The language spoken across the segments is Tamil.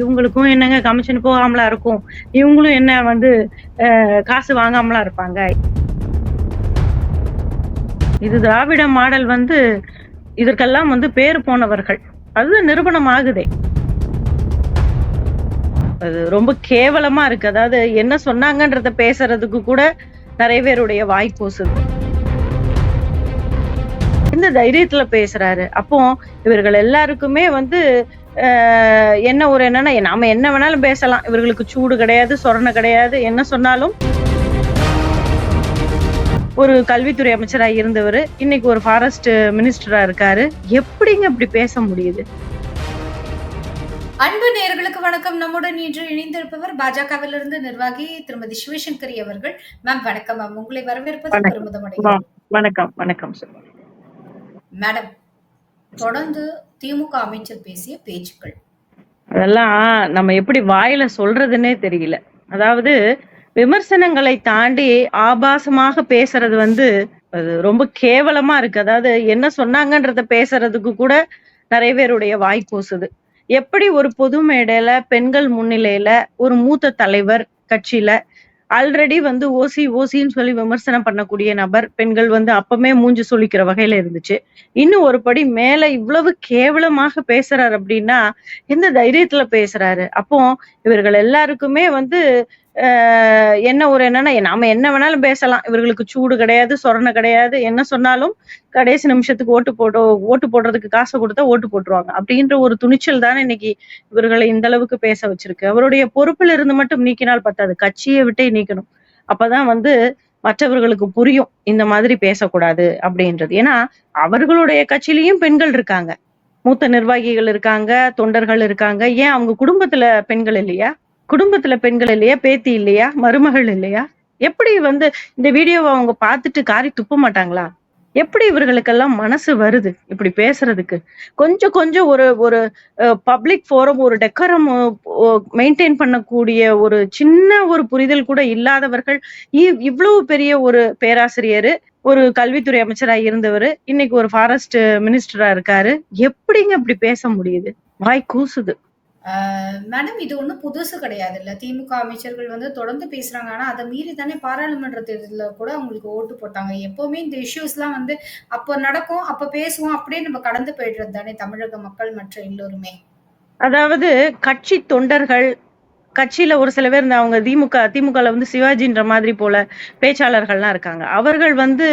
இவங்களுக்கும் என்னங்க கமிஷன் போகாமலா இருக்கும்? இவங்களும் என்ன வந்து காசு வாங்காமலா இருப்பாங்க? இது திராவிட மாடல் வந்து இதற்கெல்லாம் வந்து பேர் போனவர்கள். அது நிரூபணம் ஆகுதே அது ரொம்ப கேவலமா இருக்கு. அதாவது என்ன சொன்னாங்கன்றத பேசுறதுக்கு கூட நிறைய பேருடைய வாய் இந்த தைரியத்துல பேசுறாரு. அப்போ இவர்கள் எல்லாருக்குமே வந்து என்ன ஒரு என்னன்னா நாம என்ன வேணாலும் பேசலாம். இவர்களுக்கு சூடு கிடையாது சொரணை கிடையாது என்ன சொன்னாலும். ஒரு கல்வித்துறை அமைச்சரா இருந்தவர் இன்னைக்கு ஒரு ஃபாரஸ்ட் மினிஸ்டரா இருக்காரு. எப்படிங்க இப்படி பேச முடியுது? அன்பு நேயர்களுக்கு வணக்கம். நம்முடன் இன்று இணைந்திருப்பவர் பாஜகவிலிருந்து நிர்வாகி திருமதி சிவசங்கரி அவர்கள். மேம் வணக்கம் மேம். உங்களை வரவேற்பது. பெருமிதம் வணக்கம். வணக்கம் சார் மேடம் தொடர்ந்து திமுக அமைச்சர் பேசிய பேச்சுக்கள். அதெல்லாம் நம்ம எப்படி வாயில சொல்றதுன்னே தெரியல. அதாவது விமர்சனங்களை தாண்டி ஆபாசமாக பேசுறது வந்து அது ரொம்ப கேவலமா இருக்கு. அதாவது என்ன சொன்னாங்கன்றத பேசுறதுக்கு கூட நிறைய பேருடைய வாய் கூசுது எப்படி ஒரு பொது மேடையில பெண்கள் முன்னிலையில ஒரு மூத்த தலைவர் கட்சியில ஆல்ரெடி வந்து ஓசி ஓசின்னு சொல்லி விமர்சனம் பண்ணக்கூடிய நபர் பெண்கள் வந்து அப்பமே மூஞ்சி சொல்லிக்கிற வகையில இருந்துச்சு. இன்னும் ஒரு படி மேல இவ்வளவு கேவலமாக பேசுறாரு அப்படின்னா எந்த தைரியத்துல பேசுறாரு? அப்போ இவர்கள் எல்லாருக்குமே வந்து என்ன ஒரு என்னன்னா நாம என்ன வேணாலும் பேசலாம். இவர்களுக்கு சூடு கிடையாது சொரணை கிடையாது. என்ன சொன்னாலும் கடைசி நிமிஷத்துக்கு ஓட்டு போட்டு ஓட்டு போடுறதுக்கு காசு கொடுத்தா ஓட்டு போட்டுருவாங்க. அப்படின்ற ஒரு துணிச்சல் தானே இன்னைக்கு இவர்களை இந்த அளவுக்கு பேச வச்சிருக்கு. அவருடைய பொறுப்பில் இருந்து மட்டும் நீக்கினால் பத்தாது. கட்சியை விட்டே நீக்கணும். அப்பதான் வந்து மற்றவர்களுக்கு புரியும். இந்த மாதிரி பேசக்கூடாது அப்படின்றது. ஏன்னா அவர்களுடைய கட்சியிலயும் பெண்கள் இருக்காங்க. மூத்த நிர்வாகிகள் இருக்காங்க தொண்டர்கள் இருக்காங்க. ஏன் அவங்க குடும்பத்துல பெண்கள் இல்லையா? குடும்பத்துல பெண்கள் இல்லையா பேத்தி இல்லையா மருமகள் இல்லையா? எப்படி வந்து இந்த வீடியோவை அவங்க பார்த்துட்டு காரி துப்ப மாட்டாங்களா? எப்படி இவர்களுக்கெல்லாம் மனசு வருது இப்படி பேசுறதுக்கு? கொஞ்சம் கொஞ்சம் ஒரு ஒரு பப்ளிக் ஃபோரம் ஒரு டெக்கரம் மெயின்டைன் பண்ணக்கூடிய ஒரு சின்ன ஒரு புரிதல் கூட இல்லாதவர்கள் இ- இவ்வளவு பெரிய ஒரு பேராசிரியர் ஒரு கல்வித்துறை அமைச்சரா இருந்தவர் இன்னைக்கு ஒரு ஃபாரஸ்ட் மினிஸ்டரா இருக்காரு. எப்படிங்க இப்படி பேச முடியுது? வாய் கூசுது. மேடம் இது ஒன்றும் புதுசு கிடையாது இல்லை திமுக அமைச்சர்கள் வந்து தொடர்ந்து பேசுகிறாங்க ஆனால் அதை மீறி தானே பாராளுமன்ற தேர்தலில் கூட அவங்களுக்கு ஓட்டு போட்டாங்க. எப்போவுமே இந்த இஷ்யூஸ்லாம் வந்து அப்போ நடக்கும் அப்போ பேசுவோம் அப்படியே நம்ம கடந்து போயிடுறது தானே தமிழக மக்கள் மற்ற எல்லோருமே. அதாவது கட்சி தொண்டர்கள் கட்சியில ஒரு சில பேர் இந்த அவங்க திமுக திமுகல வந்து சிவாஜின்ற மாதிரி போல பேச்சாளர்கள்லாம் இருக்காங்க. அவர்கள் வந்து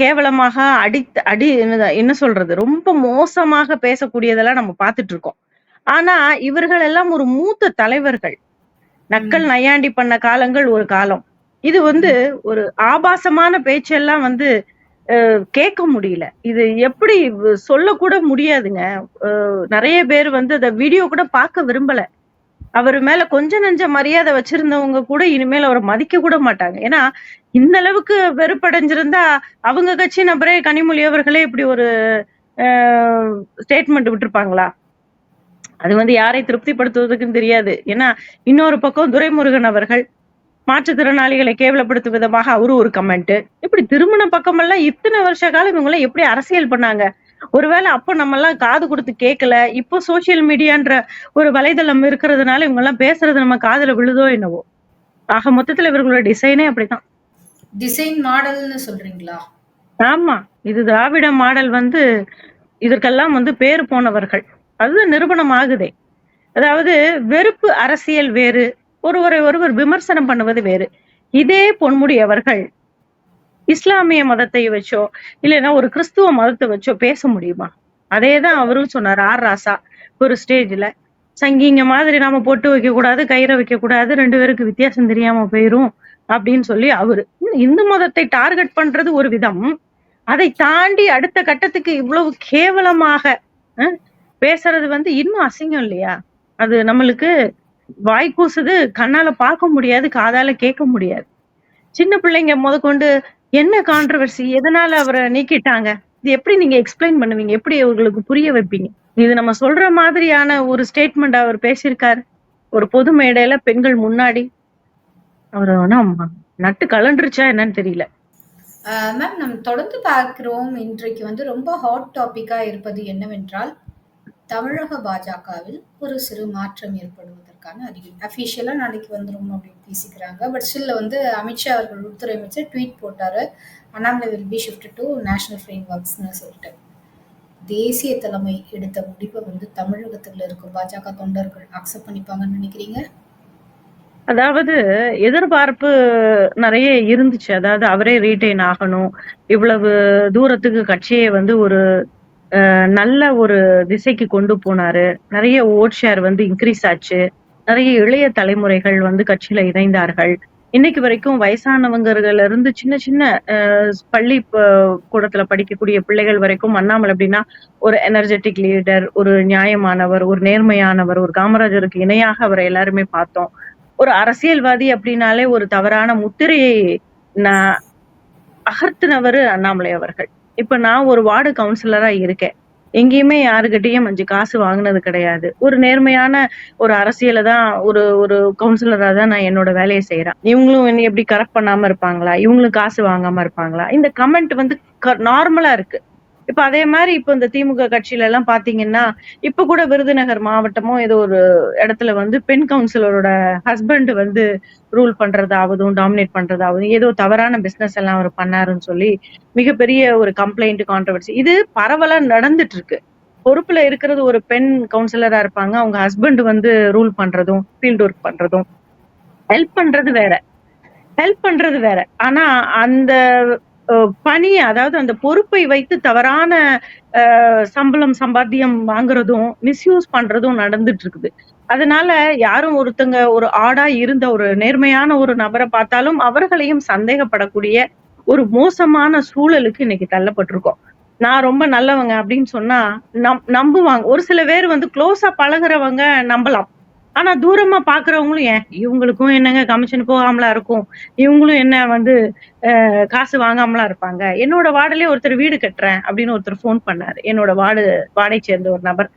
கேவலமாக அடி அடி என்ன சொல்றது? ரொம்ப மோசமாக பேசக்கூடியதெல்லாம் நம்ம பார்த்துட்டு இருக்கோம். ஆனா இவர்கள் எல்லாம் ஒரு மூத்த தலைவர்கள். நக்கல் நையாண்டி பண்ண காலங்கள் ஒரு காலம். இது வந்து ஒரு ஆபாசமான பேச்செல்லாம் வந்து அஹ், கேட்க முடியல. இது எப்படி சொல்லக்கூட முடியாதுங்க. நிறைய பேர் வந்து அந்த வீடியோ கூட பார்க்க விரும்பல. அவர் மேல கொஞ்ச நஞ்ச மரியாதை வச்சிருந்தவங்க கூட இனிமேல் அவரை மதிக்க கூட மாட்டாங்க. ஏன்னா இந்த அளவுக்கு வெறுப்படைஞ்சிருந்தா அவங்க கட்சி நபரே கனிமொழி அவர்களே இப்படி ஒரு ஸ்டேட்மெண்ட் விட்டிருப்பாங்களா? அது வந்து யாரை திருப்திப்படுத்துவதற்குன்னு தெரியாது. ஏன்னா இன்னொரு பக்கம் துரைமுருகன் அவர்கள் மாற்றுத்திறனாளிகளை கேவலப்படுத்தும் விதமாக அவரு ஒரு கமெண்ட் இப்படி திருமண பக்கமெல்லாம் இத்தனை வருஷ காலம் இவங்க எல்லாம் எப்படி அரசியல் பண்ணாங்க? ஒருவேளை அப்போ நம்ம எல்லாம் காது கொடுத்து கேட்கல இப்போ சோசியல் மீடியான்ற ஒரு வலைதளம் இருக்கிறதுனால இவங்க எல்லாம் பேசுறது நம்ம காதுல விழுதோ என்னவோ. ஆக மொத்தத்துல இவர்களோட டிசைனே அப்படிதான் டிசைன் மாடல்னு சொல்றீங்களா? ஆமா. இது திராவிட மாடல் வந்து இதற்கெல்லாம் வந்து பேர் போனவர்கள். அது நிரூபணம் ஆகுதே அதாவது வெறுப்பு அரசியல் வேறு ஒருவரை ஒருவர் விமர்சனம் பண்ணுவது வேறு. இதே பொன்முடி அவர்கள் இஸ்லாமிய மதத்தை வச்சோ இல்லைன்னா ஒரு கிறிஸ்துவ மதத்தை வச்சோ பேச முடியுமா? அதேதான் அவரும் சொன்னார் ஆர் ராசா ஒரு ஸ்டேஜ்ல சங்கிங்க மாதிரி நாம பொட்டு வைக்க கூடாது கயிறை வைக்க கூடாது ரெண்டு பேருக்கு வித்தியாசம் தெரியாம போயிரும் அப்படின்னு சொல்லி அவரு. இந்து மதத்தை டார்கெட் பண்றது ஒரு விதம். அதை தாண்டி அடுத்த கட்டத்துக்கு இவ்வளவு கேவலமாக அஹ், பேசுறது வந்து இன்னும் அசிங்கம் இல்லையா? அது நம்மளுக்கு வாய் கூசுது கண்ணால பார்க்க முடியாது காதால கேட்க முடியாது. சின்ன பிள்ளைங்க முதற்கொண்டு என்ன கான்ட்ரவர்சி எதனால அவரை நீக்கிட்டாங்க? இது எப்படி நீங்க எக்ஸ்பிளைன் பண்ணுவீங்க? எப்படி அவங்களுக்கு புரிய வைப்பீங்க? இது நம்ம சொல்ற மாதிரியான ஒரு ஸ்டேட்மெண்ட் அவர் பேசியிருக்காரு. ஒரு பொது மேடையில பெண்கள் முன்னாடி. அவர் ஆனா நட்டு கலண்டுருச்சா என்னன்னு தெரியல. மேம் நம்ம தொடர்ந்து பார்க்கிறோம். இன்றைக்கு வந்து ரொம்ப ஹாட் டாபிக்கா இருப்பது என்னவென்றால் தமிழக பாஜகவில் ஒரு சிறு மாற்றம் ஏற்படுவதற்கான அறிகுறி. அஃபிஷியலாக நாளைக்கு வந்துரும் அப்படின்னு பேசிக்கிறாங்க. பட் ஸ்டில் வந்து அமித்ஷா அவர்கள் உள்துறை அமைச்சர் ட்வீட் போட்டார் Annamalai will be shift to national frame ஒர்க்ஸ்னு சொல்லிட்டு. தேசிய தலைமை எடுத்த முடிவை வந்து தமிழகத்தில் இருக்கும் பாஜக தொண்டர்கள் அக்செப்ட் பண்ணிப்பாங்கன்னு நினைக்கிறீங்க? அதாவது எதிர்பார்ப்பு நிறைய இருந்துச்சு. அதாவது அவரே ரீட்டைன் ஆகணும். இவ்வளவு தூரத்துக்கு கட்சியை வந்து ஒரு நல்ல ஒரு திசைக்கு கொண்டு போனாரு. நிறைய ஓட் ஷேர் வந்து இன்க்ரீஸ் ஆச்சு. நிறைய இளைய தலைமுறைகள் வந்து கட்சியில இணைந்தார்கள். இன்னைக்கு வரைக்கும் வயசானவங்கல இருந்து சின்ன சின்ன பள்ளி கூடத்துல படிக்கக்கூடிய பிள்ளைகள் வரைக்கும் அண்ணாமலை அப்படின்னா ஒரு எனர்ஜெட்டிக் லீடர், ஒரு நியாயமானவர், ஒரு நேர்மையானவர், ஒரு காமராஜருக்கு இணையாக அவரை எல்லாருமே பார்த்தோம். ஒரு அரசியல்வாதி அப்படின்னாலே ஒரு தவறான முத்திரையை நான் அகர்த்தினவர் அண்ணாமலை அவர்கள். இப்ப நான் ஒரு வார்டு கவுன்சிலரா இருக்கேன். எங்கேயுமே யாருகிட்டயும் அஞ்சு காசு வாங்குனது கிடையாது. ஒரு நேர்மையான ஒரு அரசியல தான் ஒரு ஒரு கவுன்சிலரா தான் நான் என்னோட வேலையை செய்யறேன் இவங்களும் என்ன எப்படி கரெக்ட் பண்ணாம இருப்பாங்களா? இவங்களும் காசு வாங்காம இருப்பாங்களா? இந்த கமெண்ட் வந்து க நார்மலா இருக்கு. இப்ப அதே மாதிரி இப்ப இந்த திமுக கட்சியில எல்லாம் பார்த்தீங்கன்னா, இப்ப கூட விருதுநகர் மாவட்டமும் ஏதோ ஒரு இடத்துல வந்து பெண் கவுன்சிலரோட ஹஸ்பண்ட் வந்து ரூல் பண்றதாவதும், டாமினேட் பண்றதாவதும், ஏதோ தவறான பிசினஸ் எல்லாம் அவர் பண்ணாருன்னு சொல்லி மிகப்பெரிய ஒரு கம்ப்ளைண்ட், கான்ட்ரவர்சி இது பரவலா நடந்துட்டு இருக்கு. பொறுப்புல இருக்கிறது ஒரு பெண் கவுன்சிலரா இருப்பாங்க. அவங்க ஹஸ்பண்ட் வந்து ரூல் பண்றதும், ஃபீல்ட் ஒர்க் பண்றதும், ஹெல்ப் பண்றது வேற. ஹெல்ப் பண்றது வேற. ஆனா அந்த பணி அதாவது அந்த பொறுப்பை வைத்து தவறான சம்பளம், சம்பாத்தியம் வாங்குறதும், மிஸ்யூஸ் பண்றதும் நடந்துட்டு இருக்குது. அதனால யாரும் ஒருத்தங்க ஒரு ஆடா இருந்த ஒரு நேர்மையான ஒரு நபரை பார்த்தாலும், அவர்களையும் சந்தேகப்படக்கூடிய ஒரு மோசமான சூழலுக்கு இன்னைக்கு தள்ளப்பட்டிருக்கோம். நான் ரொம்ப நல்லவங்க அப்படின்னு சொன்னா நம் நம்புவாங்க. ஒரு சில பேர் வந்து க்ளோஸா பழகுறவங்க நம்பலாம். ஆனா தூரமா பாக்குறவங்களும் ஏன் இவங்களுக்கும் என்னங்க கமிஷன் போகாமலா இருக்கும். இவங்களும் என்ன வந்து காசு வாங்காமலா இருப்பாங்க. என்னோட வார்டுலயே ஒருத்தர் வீடு கட்டுறேன் அப்படின்னு ஒருத்தர் ஃபோன் பண்ணாரு. என்னோட வார்டு வாடை சேர்ந்த ஒரு நபர்.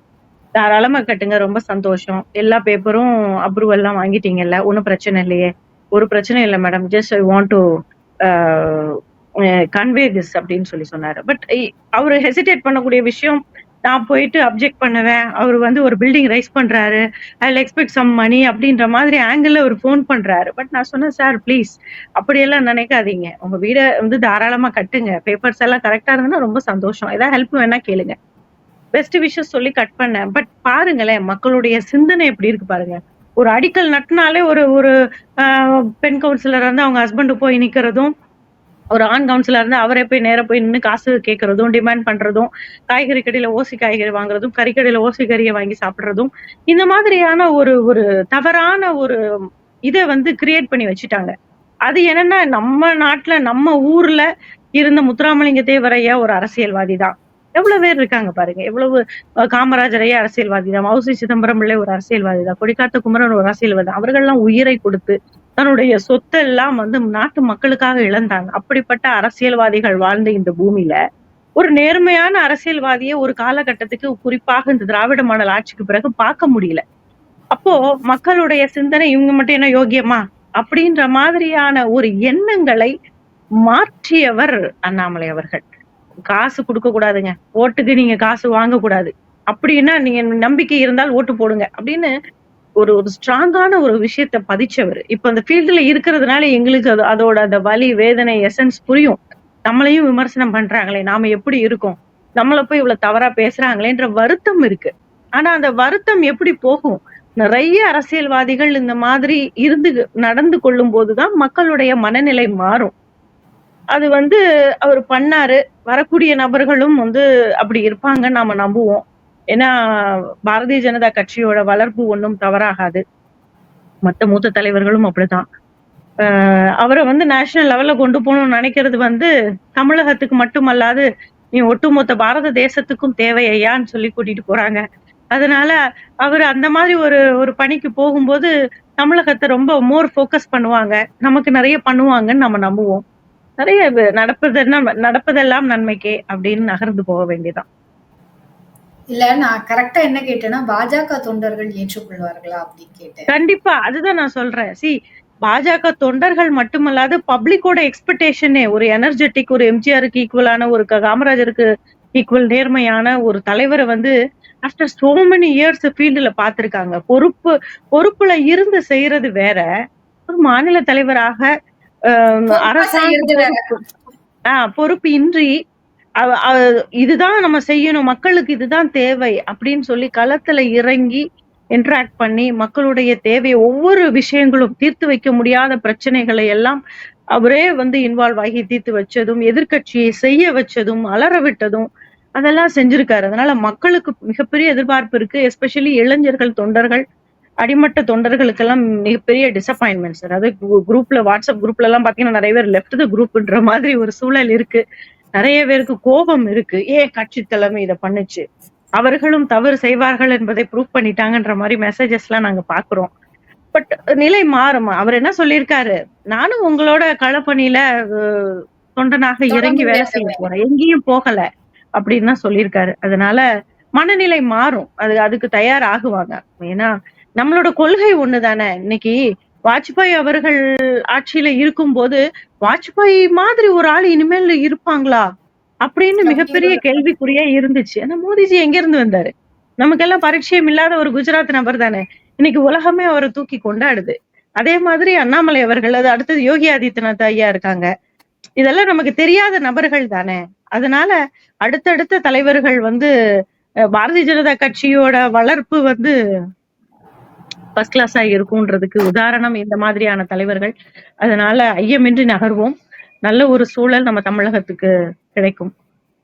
தாராளமா கட்டுங்க ரொம்ப சந்தோஷம். எல்லா பேப்பரும் அப்ரூவல் எல்லாம் வாங்கிட்டீங்கல்ல. ஒண்ணும் பிரச்சனை இல்லையே. ஒரு பிரச்சனை இல்ல madam. Just I want to convey this அப்படின்னு சொல்லி சொன்னாரு. பட் அவர் அவரு ஹெசிடேட் பண்ணக்கூடிய விஷயம் நான் போயிட்டு அப்ஜெக்ட் பண்ணுவேன். அவர் வந்து ஒரு பில்டிங் ரைஸ் பண்றாரு. ஐ எக்ஸ்பெக்ட் சம் மணி அப்படின்ற மாதிரி ஆங்கிள் அவர் ஃபோன் பண்றாரு. பட் நான் சொன்னேன் சார் ப்ளீஸ் அப்படியெல்லாம் நினைக்காதீங்க. உங்க வீடை வந்து தாராளமா கட்டுங்க. பேப்பர்ஸ் எல்லாம் கரெக்டா இருந்ததுன்னா ரொம்ப சந்தோஷம். ஏதாவது ஹெல்ப் வேணா கேளுங்க. பெஸ்ட் விஷஸ் சொல்லி கட் பண்ணேன். பட் பாருங்களேன் மக்களுடைய சிந்தனை எப்படி இருக்கு பாருங்க. ஒரு அடிக்கல் நட்டுனாலே ஒரு ஒரு பெண் கவுன்சிலர் வந்து அவங்க ஹஸ்பண்டு போய் நிக்கிறதும், ஒரு ஆண் கவுன்சிலா இருந்தா அவரே போய் நேர போய் நின்னு காசு கேட்கறதும் டிமாண்ட் பண்றதும், காய்கறி கடையில ஓசி காய்கறி வாங்குறதும், கறிக்கடையில ஓசி கறியை வாங்கி சாப்பிடுறதும், இந்த மாதிரியான ஒரு ஒரு தவறான ஒரு இதை வந்து கிரியேட் பண்ணி வச்சுட்டாங்க. அது என்னன்னா நம்ம நாட்டுல நம்ம ஊர்ல இருந்த முத்துராமலிங்க தேவரையா ஒரு அரசியல்வாதி தான். எவ்வளவு பேர் இருக்காங்க பாருங்க. எவ்வளவு காமராஜரையே காமராஜர் ஐயா அரசியல்வாதி தான். மவுசி சிதம்பரம் பிள்ளை ஒரு அரசியல்வாதி தான். கொடிக்காத்த குமரன் ஒரு அரசியல்வாதி தான். அவர்கள்லாம் உயிரை கொடுத்து தன்னுடைய சொத்தெல்லாம் வந்து நாட்டு மக்களுக்காக இழந்தாங்க. அப்படிப்பட்ட அரசியல்வாதிகள் வாழ்ந்த இந்த பூமியில, ஒரு நேர்மையான அரசியல்வாதியை ஒரு காலகட்டத்துக்கு குறிப்பாக இந்த திராவிட மாடல் ஆட்சிக்கு பிறகு பார்க்க முடியல. அப்போ மக்களுடைய சிந்தனை இவங்க மட்டும் என்ன யோக்கியமா? அப்படின்ற மாதிரியான ஒரு எண்ணங்களை மாற்றியவர் அண்ணாமலை அவர்கள். காசு கொடுக்க கூடாதுங்க. ஓட்டுக்கு நீங்க காசு வாங்கக்கூடாது. அப்படின்னா நீங்க நம்பிக்கை இருந்தால் ஓட்டு போடுங்க. அப்படின்னு ஒரு ஒரு ஸ்ட்ராங்கான ஒரு விஷயத்த பதிச்சவரு. இப்ப அந்த ஃபீல்டுல இருக்கிறதுனால எங்களுக்கு அது அதோட அந்த வலி, வேதனை, எசன்ஸ் புரியும். நம்மளையும் விமர்சனம் பண்றாங்களே, நாம எப்படி இருக்கோம்? நம்மள போய் இவ்வளவு தவறா பேசுறாங்களேன்ற வருத்தம் இருக்கு. ஆனா அந்த வருத்தம் எப்படி போகும்? நிறைய அரசியல்வாதிகள் இந்த மாதிரி இருந்து நடந்து கொள்ளும் போதுதான் மக்களுடைய மனநிலை மாறும். அது வந்து அவர் பண்ணாரு. வரக்கூடிய நபர்களும் வந்து அப்படி இருப்பாங்கன்னு நாம நம்புவோம். ஏன்னா பாரதிய ஜனதா கட்சியோட வளர்ப்பு ஒன்றும் தவறாகாது. மத்த மூத்த தலைவர்களும் அப்படிதான் அவரை வந்து நேஷனல் லெவல்ல கொண்டு போகணும்னு நினைக்கிறது வந்து தமிழகத்துக்கு மட்டுமல்லாது, நீ ஒட்டுமொத்த பாரத தேசத்துக்கும் தேவை ஐயான்னு சொல்லி கூட்டிட்டு போறாங்க. அதனால அவர் அந்த மாதிரி ஒரு ஒரு பணிக்கு போகும்போது, தமிழகத்தை ரொம்ப மோர் ஃபோக்கஸ் பண்ணுவாங்க. நமக்கு நிறைய பண்ணுவாங்கன்னு நம்ம நம்புவோம். நிறைய நடப்பதுன்னா நடப்பதெல்லாம் நடப்பதெல்லாம் நன்மைக்கே அப்படின்னு நகர்ந்து போக வேண்டியதுதான். இல்ல நான் கரெக்ட்டா என்ன கேட்டேன்னா, பாஜக தொண்டர்கள் ஏற்றுக்கொள்வார்களா அப்படின்னு கேட்டேன். கண்டிப்பா. அதுதான் நான் சொல்றேன். சி பாஜக தொண்டர்கள் மட்டுமல்லாது பப்ளிக்கோட எக்ஸ்பெக்டேஷனே ஒரு எனர்ஜெட்டிக் ஒரு எம்ஜிஆருக்கு ஈக்குவலான ஒரு காமராஜருக்கு ஈக்குவல் நேர்மையான ஒரு தலைவரை வந்து ஆஃப்டர் சோ மெனி இயர்ஸ் ஃபீல்டுல பார்த்திருக்காங்க பொறுப்பு பொறுப்புல இருந்து செய்யறது வேற ஒரு மாநில தலைவராக அரசாங்க. பொறுப்பு ஆஹ், பொறுப்பு இன்றி இதுதான் நம்ம செய்யணும். மக்களுக்கு இதுதான் தேவை அப்படின்னு சொல்லி களத்துல இறங்கி இன்டராக்ட் பண்ணி மக்களுடைய தேவையை ஒவ்வொரு விஷயங்களும் தீர்த்து வைக்க முடியாத பிரச்சனைகளை எல்லாம் அவரே வந்து இன்வால்வ் ஆகி தீர்த்து வச்சதும் எதிர்க்கட்சியை செய்ய வச்சதும் அலற விட்டதும் அதெல்லாம் செஞ்சிருக்காரு. அதனால மக்களுக்கு மிகப்பெரிய எதிர்பார்ப்பு இருக்கு. எஸ்பெஷலி இளைஞர்கள் தொண்டர்கள் அடிமட்ட தொண்டர்களுக்கெல்லாம் மிகப்பெரிய சார் அதே குரூப்ல வாட்ஸ்அப் குரூப்ல எல்லாம் பாத்தீங்கன்னா நிறைய பேர் லெஃப்ட் த குரூப்ன்ற மாதிரி ஒரு சூழல் இருக்கு. நிறைய பேருக்கு கோபம் இருக்கு. ஏன் கட்சி தலைமை இதை பண்ணுச்சு? அவர்களும் தவறு செய்வார்கள் என்பதை ப்ரூவ் பண்ணிட்டாங்கன்ற மாதிரி மெசேஜஸ் எல்லாம் நாங்க பாக்குறோம் பட் நிலை மாறும். அவர் என்ன சொல்லியிருக்காரு? நானும் உங்களோட களப்பணியில தொண்டனாக இறங்கி வேலை செய்ய போறேன். எங்கேயும் போகல அப்படின்னு தான் சொல்லியிருக்காரு. அதனால மனநிலை மாறும். அது அதுக்கு தயார் ஆகுவாங்க ஏன்னா நம்மளோட கொள்கை ஒண்ணுதானே? இன்னைக்கு வாஜ்பாய் அவர்கள் ஆட்சியில இருக்கும்போது வாஜ்பாய் மாதிரி ஒரு ஆள் இனிமேல் இருப்பாங்களா? அப்படின்னு மிகப்பெரிய கேள்விக்குறியா இருந்துச்சு. ஆனா மோடிஜி எங்க இருந்து வந்தாரு? நமக்கெல்லாம் பரிச்சயம் இல்லாத ஒரு குஜராத் நபர் தானே. இன்னைக்கு உலகமே அவரை தூக்கி கொண்டாடுது. அதே மாதிரி அண்ணாமலை அவர்கள் அது அடுத்தது யோகி ஆதித்யநாத் ஐயா இருக்காங்க. இதெல்லாம் நமக்கு தெரியாத நபர்கள் தானே. அதனால அடுத்தடுத்த தலைவர்கள் வந்து பாரதிய ஜனதா கட்சியோட வளர்ப்பு வந்து ஃபர்ஸ்ட் கிளாஸா இருக்கும்ன்றதுக்கு உதாரணம் இந்த மாதிரியான தலைவர்கள். அதனால ஐயமின்றி நகர்வோம். நல்ல ஒரு சூழல் நம்ம தமிழகத்துக்கு கிடைக்கும்.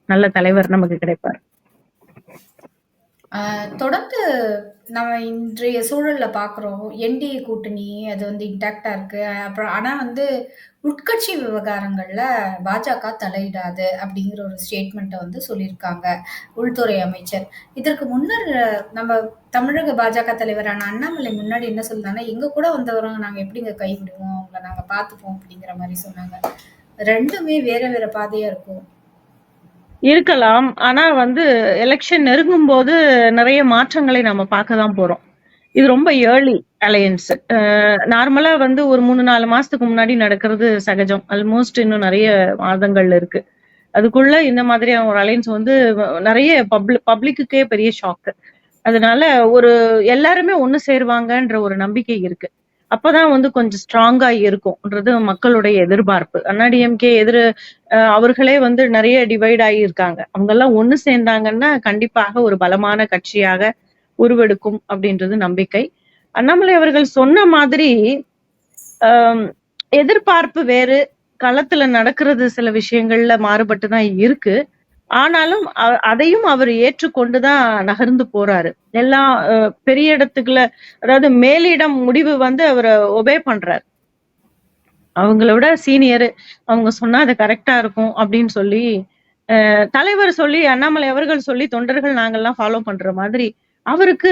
நல்ல தலைவர் நமக்கு கிடைப்பார். ஆஹ் தொடர்ந்து நம்ம இன்றைய சூழல்ல பாக்குறோம். என்டிஏ கூட்டணி அது வந்து இன்டாக்டா இருக்கு. அப்புறம் ஆனா வந்து உட்கட்சி விவகாரங்கள்ல பாஜக தலையிடாது அப்படிங்கிற ஒரு ஸ்டேட்மெண்ட்டை வந்து சொல்லியிருக்காங்க உள்துறை அமைச்சர். இதற்கு முன்னர் நம்ம தமிழக பாஜக தலைவரான அண்ணாமலை முன்னாடி என்ன சொன்னாங்கன்னா எங்க கூட வந்தவங்க நாங்க எப்படிங்க கைவிடுவோம்? அவங்கள நாங்க பார்த்துப்போம் அப்படிங்கிற மாதிரி சொன்னாங்க. ரெண்டுமே வேற வேற பாதையா இருக்கும். இருக்கலாம். ஆனா வந்து எலெக்ஷன் நெருங்கும் போது நிறைய மாற்றங்களை நம்ம பார்க்க தான் போறோம். இது ரொம்ப ஏர்லி அலையன்ஸ் நார்மலா வந்து ஒரு மூணு நாலு மாசத்துக்கு முன்னாடி நடக்கிறது சகஜம். ஆல்மோஸ்ட் இன்னும் நிறைய மாதங்கள் இருக்கு. அதுக்குள்ள இந்த மாதிரியான ஒரு அலையன்ஸ் வந்து நிறைய பப்ளிக் பப்ளிக்குக்கே பெரிய ஷாக் அதனால ஒரு எல்லாருமே ஒண்ணு சேருவாங்கன்ற ஒரு நம்பிக்கை இருக்கு. அப்பதான் வந்து கொஞ்சம் ஸ்ட்ராங்கா இருக்கும்ன்றது மக்களுடைய எதிர்பார்ப்பு. அண்ணாடிஎம்கே எதிர் அவர்களே வந்து நிறைய டிவைட் ஆகி இருக்காங்க. அவங்க எல்லாம் ஒண்ணு சேர்ந்தாங்கன்னா கண்டிப்பாக ஒரு பலமான கட்சியாக உருவெடுக்கும் அப்படின்றது நம்பிக்கை. அண்ணாமலை அவர்கள் சொன்ன மாதிரி எதிர்பார்ப்பு வேறு களத்துல நடக்கிறது சில விஷயங்கள்ல மாறுபட்டுதான் இருக்கு. ஆனாலும் அதையும் அவர் ஏற்றுக்கொண்டுதான் நகர்ந்து போறாரு. எல்லா பெரிய இடத்துக்குள்ள அதாவது மேலிடம் முடிவு வந்து அவர் ஒபே பண்றாரு. அவங்கள விட சீனியர் அவங்க சொன்னா அது கரெக்டா இருக்கும் அப்படின்னு சொல்லி அஹ், தலைவர் சொல்லி அண்ணாமலை அவர்கள் சொல்லி தொண்டர்கள் நாங்கெல்லாம் ஃபாலோ பண்ற மாதிரி அவருக்கு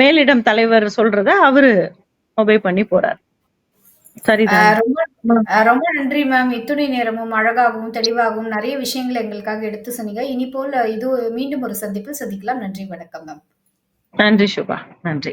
மேலிடம் தலைவர் சொல்றத அவரு ஒபே பண்ணி போறார். ரொம்ப ரொம்ப நன்றி மேம் இத்துணை நேரமும் அழகாகவும் தெளிவாகவும் நிறைய விஷயங்களை எங்களுக்காக எடுத்து சொன்னீங்க. இனி போல இது மீண்டும் ஒரு சந்திப்பில் சந்திக்கலாம். நன்றி வணக்கம் மேம் நன்றி சுபா. நன்றி.